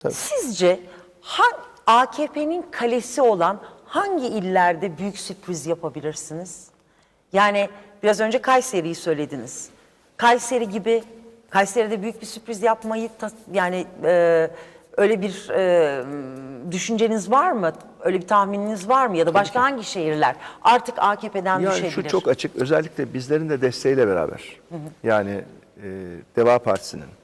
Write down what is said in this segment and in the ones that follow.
Tabii. Sizce AKP'nin kalesi olan hangi illerde büyük sürpriz yapabilirsiniz? Yani biraz önce Kayseri'yi söylediniz. Kayseri gibi Kayseri'de büyük bir sürpriz yapmayı yani e, öyle bir e, düşünceniz var mı? Öyle bir tahmininiz var mı? Ya da başka hangi şehirler artık AKP'den Yani düşebilir? şu çok açık özellikle bizlerin de desteğiyle beraber. Yani e, Deva Partisi'nin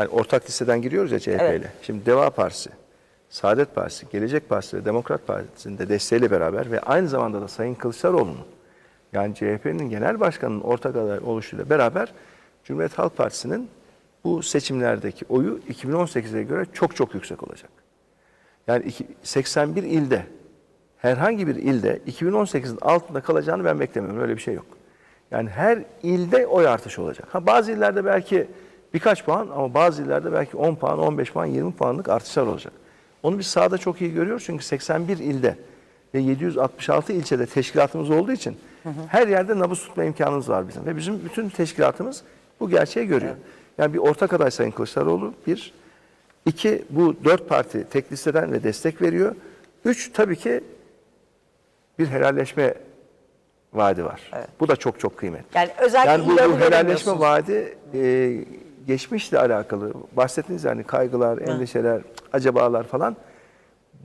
hani ortak listeden giriyoruz ya CHP ile. Evet. Şimdi Deva Partisi, Saadet Partisi, Gelecek Partisi ve Demokrat Partisi'nin de desteğiyle beraber ve aynı zamanda da Sayın Kılıçdaroğlu'nun yani CHP'nin genel başkanının ortak aday oluşuyla beraber Cumhuriyet Halk Partisi'nin bu seçimlerdeki oyu 2018'e göre çok çok yüksek olacak. Yani iki- 81 ilde herhangi bir ilde 2018'in altında kalacağını ben beklemiyorum. Öyle bir şey yok. Yani her ilde oy artışı olacak. Ha bazı illerde belki birkaç puan ama bazı illerde belki 10 puan, 15 puan, 20 puanlık artışlar olacak. Onu biz sahada çok iyi görüyoruz çünkü 81 ilde ve 766 ilçede teşkilatımız olduğu için her yerde nabız tutma imkanımız var bizim. Ve bizim bütün teşkilatımız bu gerçeği görüyor. Yani bir ortak aday Sayın Kılıçdaroğlu bir, İki, bu dört parti tek listeden ve destek veriyor. Üç, tabii ki bir helalleşme vaadi var. Bu da çok çok kıymetli. Yani özellikle yani bu, bu helalleşme vaadi e, geçmişle alakalı. Bahsettiğiniz yani kaygılar, endişeler, acabalar falan.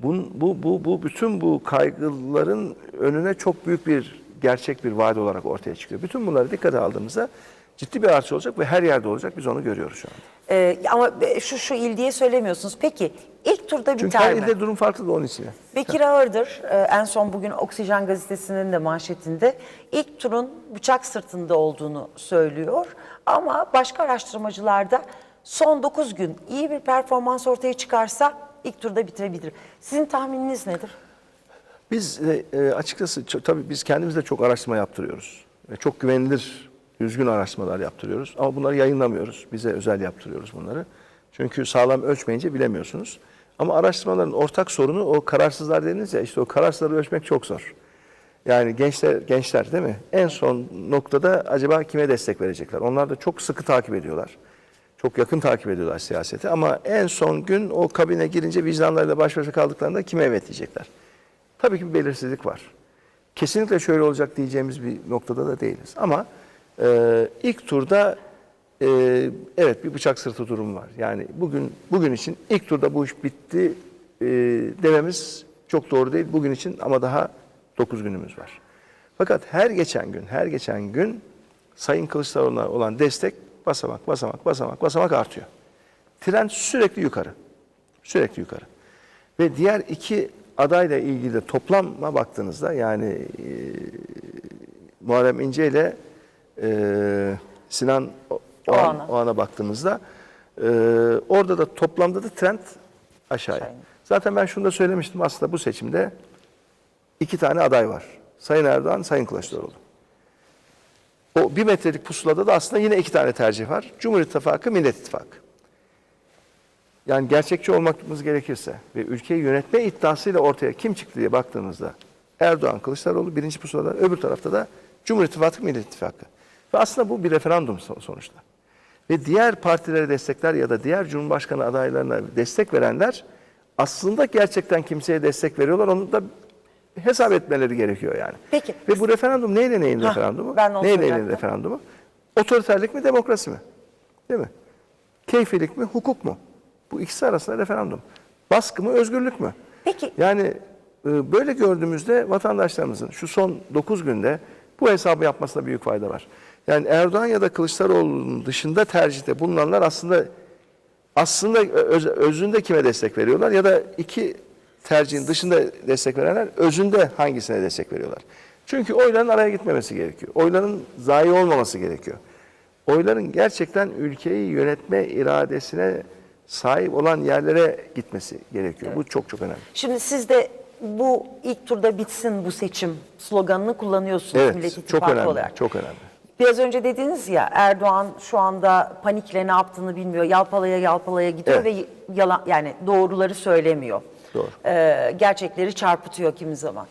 Bun, bu, bu, bu bütün bu kaygıların önüne çok büyük bir gerçek bir vaadi olarak ortaya çıkıyor. Bütün bunları dikkate aldığımızda ciddi bir artış olacak ve her yerde olacak. Biz onu görüyoruz şu anda. Ee, ama şu şu il diye söylemiyorsunuz. Peki ilk turda Çünkü biter her mi? ilde durum farklı da onun için. Bekir Ağırdır e, en son bugün Oksijen gazetesinin de manşetinde ilk turun bıçak sırtında olduğunu söylüyor. Ama başka araştırmacılarda son 9 gün iyi bir performans ortaya çıkarsa ilk turda bitirebilir. Sizin tahmininiz nedir? Biz e, e, açıkçası tabii biz kendimiz de çok araştırma yaptırıyoruz. Ve çok güvenilir, düzgün araştırmalar yaptırıyoruz. Ama bunları yayınlamıyoruz. Bize özel yaptırıyoruz bunları. Çünkü sağlam ölçmeyince bilemiyorsunuz. Ama araştırmaların ortak sorunu o kararsızlar dediniz ya işte o kararsızları ölçmek çok zor. Yani gençler gençler değil mi? En son noktada acaba kime destek verecekler? Onlar da çok sıkı takip ediyorlar. Çok yakın takip ediyorlar siyaseti ama en son gün o kabine girince vicdanlarıyla baş başa kaldıklarında kime evet diyecekler. Tabii ki bir belirsizlik var. Kesinlikle şöyle olacak diyeceğimiz bir noktada da değiliz. Ama e, ilk turda e, evet bir bıçak sırtı durumu var. Yani bugün bugün için ilk turda bu iş bitti e, dememiz çok doğru değil. Bugün için ama daha 9 günümüz var. Fakat her geçen gün, her geçen gün Sayın Kılıçdaroğlu'na olan destek basamak, basamak, basamak, basamak artıyor. Trend sürekli yukarı. Sürekli yukarı. Ve diğer iki adayla ilgili de toplama baktığınızda yani e, Muharrem İnce ile e, Sinan Oğan, Oğan'a. Oğan'a baktığımızda e, orada da toplamda da trend aşağıya. Aşağıya. Zaten ben şunu da söylemiştim aslında bu seçimde iki tane aday var. Sayın Erdoğan, Sayın Kılıçdaroğlu. O bir metrelik pusulada da aslında yine iki tane tercih var. Cumhur İttifakı, Millet İttifakı. Yani gerçekçi olmamız gerekirse ve ülkeyi yönetme iddiasıyla ortaya kim çıktı diye baktığımızda Erdoğan, Kılıçdaroğlu birinci pusulada, öbür tarafta da Cumhur İttifakı, Millet İttifakı. Ve aslında bu bir referandum son- sonuçta. Ve diğer partilere destekler ya da diğer Cumhurbaşkanı adaylarına destek verenler aslında gerçekten kimseye destek veriyorlar. Onu da hesap etmeleri gerekiyor yani. Peki. Ve bu referandum neyle neyin Hah, referandumu? ben neyle neyin referandumu? Otoriterlik mi, demokrasi mi? Değil mi? Keyfilik mi, hukuk mu? Bu ikisi arasında referandum. Baskı mı, özgürlük mü? Peki. Yani e, böyle gördüğümüzde vatandaşlarımızın şu son 9 günde bu hesabı yapmasına büyük fayda var. Yani Erdoğan ya da Kılıçdaroğlu'nun dışında tercihte bulunanlar aslında aslında öz- özünde kime destek veriyorlar ya da iki tercihin dışında destek verenler özünde hangisine destek veriyorlar? Çünkü oyların araya gitmemesi gerekiyor. Oyların zayi olmaması gerekiyor. Oyların gerçekten ülkeyi yönetme iradesine sahip olan yerlere gitmesi gerekiyor. Bu çok çok önemli. Şimdi siz de bu ilk turda bitsin bu seçim sloganını kullanıyorsunuz Millet Evet, çok İttifakı önemli. olarak. Çok önemli. Biraz önce dediniz ya Erdoğan şu anda panikle ne yaptığını bilmiyor. Yalpalaya yalpalaya gidiyor Evet. ve yalan yani doğruları söylemiyor. Doğru. Ee, gerçekleri çarpıtıyor kimi zaman.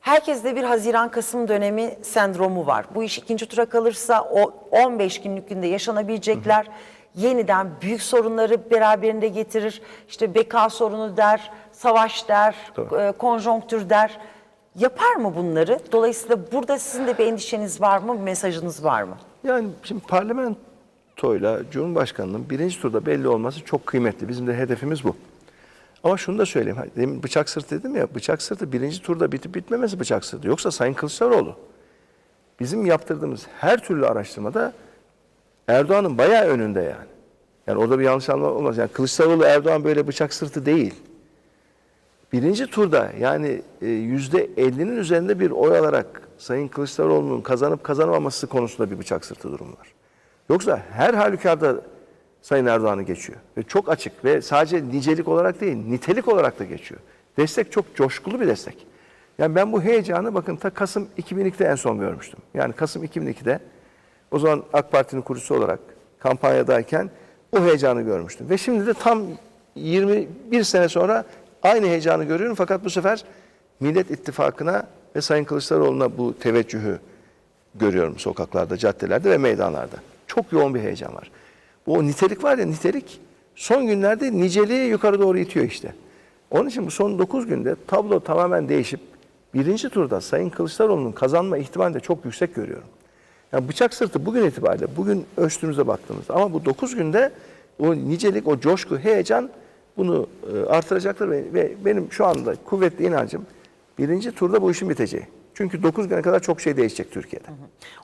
Herkeste bir Haziran-Kasım dönemi sendromu var. Bu iş ikinci tura kalırsa o 15 günlük günde yaşanabilecekler yeniden büyük sorunları beraberinde getirir. İşte beka sorunu der, savaş der, e, konjonktür der. Yapar mı bunları? Dolayısıyla burada sizin de bir endişeniz var mı, bir mesajınız var mı? Yani şimdi parlamentoyla Cumhurbaşkanı'nın birinci turda belli olması çok kıymetli. Bizim de hedefimiz bu. Ama şunu da söyleyeyim. Demin bıçak sırtı dedim ya, bıçak sırtı birinci turda bitip bitmemesi bıçak sırtı. Yoksa Sayın Kılıçdaroğlu bizim yaptırdığımız her türlü araştırmada Erdoğan'ın bayağı önünde yani. Yani orada bir yanlış anlama olmaz. Yani Kılıçdaroğlu Erdoğan böyle bıçak sırtı değil. Birinci turda yani e, yüzde 50'nin üzerinde bir oy alarak Sayın Kılıçdaroğlu'nun kazanıp kazanamaması konusunda bir bıçak sırtı durum var. Yoksa her halükarda Sayın Erdoğan'ı geçiyor. Ve çok açık ve sadece nicelik olarak değil, nitelik olarak da geçiyor. Destek çok coşkulu bir destek. Yani ben bu heyecanı bakın ta Kasım 2002'de en son görmüştüm. Yani Kasım 2002'de o zaman AK Parti'nin kurucusu olarak kampanyadayken o heyecanı görmüştüm. Ve şimdi de tam 21 sene sonra aynı heyecanı görüyorum fakat bu sefer Millet İttifakı'na ve Sayın Kılıçdaroğlu'na bu teveccühü görüyorum sokaklarda, caddelerde ve meydanlarda. Çok yoğun bir heyecan var. O nitelik var ya nitelik son günlerde niceliği yukarı doğru itiyor işte. Onun için bu son 9 günde tablo tamamen değişip birinci turda Sayın Kılıçdaroğlu'nun kazanma ihtimalini de çok yüksek görüyorum. Yani bıçak sırtı bugün itibariyle, bugün ölçtüğümüzde baktığımızda ama bu 9 günde o nicelik, o coşku, heyecan bunu e, artıracaktır ve benim şu anda kuvvetli inancım birinci turda bu işin biteceği. Çünkü 9 güne kadar çok şey değişecek Türkiye'de.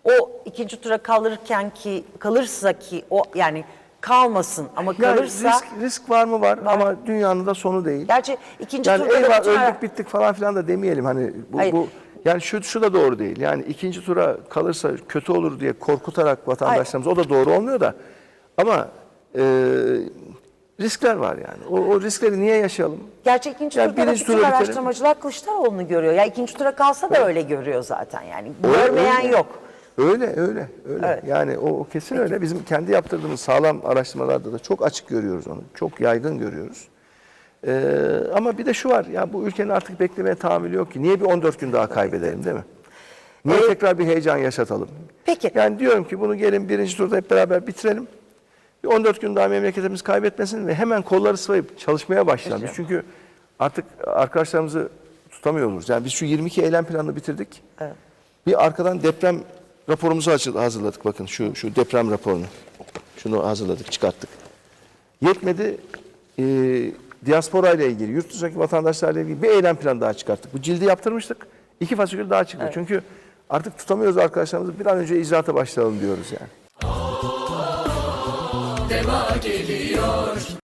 O ikinci tura kalırken ki kalırsa ki o yani kalmasın ama Yani kalırsa risk, risk var mı var, ama dünyanın da sonu değil. gerçi ikinci Yani turda da eyvah öldük bittik falan filan da demeyelim hani bu, Hayır. bu yani şu şu da doğru değil. Yani ikinci tura kalırsa kötü olur diye korkutarak vatandaşlarımız o da doğru olmuyor da ama e, riskler var yani. O, o riskleri niye yaşayalım? Gerçi ikinci Yani turda da birinci tura araştırmacılar Kılıçdaroğlu'nu görüyor. Ya ikinci tura kalsa da öyle görüyor zaten yani. Öyle, Görmeyen öyle. yok. Öyle öyle öyle. Evet. Yani o, o kesin öyle. Bizim kendi yaptırdığımız sağlam araştırmalarda da çok açık görüyoruz onu. Çok yaygın görüyoruz. Ee, ama bir de şu var. Ya bu ülkenin artık beklemeye tahammülü yok ki. Niye bir 14 gün daha kaybedelim değil mi? Niye Evet. tekrar bir heyecan yaşatalım? Peki. Yani diyorum ki bunu gelin birinci turda hep beraber bitirelim. Bir 14 gün daha memleketimiz kaybetmesin ve hemen kolları sıvayıp çalışmaya başlayalım. Biz çünkü artık arkadaşlarımızı tutamıyor oluruz. Yani biz şu 22 eylem planını bitirdik. Bir arkadan deprem raporumuzu hazırladık. Bakın şu şu deprem raporunu. Şunu hazırladık, çıkarttık. Yetmedi. E, diaspora ile ilgili, yurt dışındaki vatandaşlarla ilgili bir eylem planı daha çıkarttık. Bu cildi yaptırmıştık. İki fasikül daha çıktı. Çünkü artık tutamıyoruz arkadaşlarımızı. Bir an önce icraata başlayalım diyoruz yani. Deva geliyor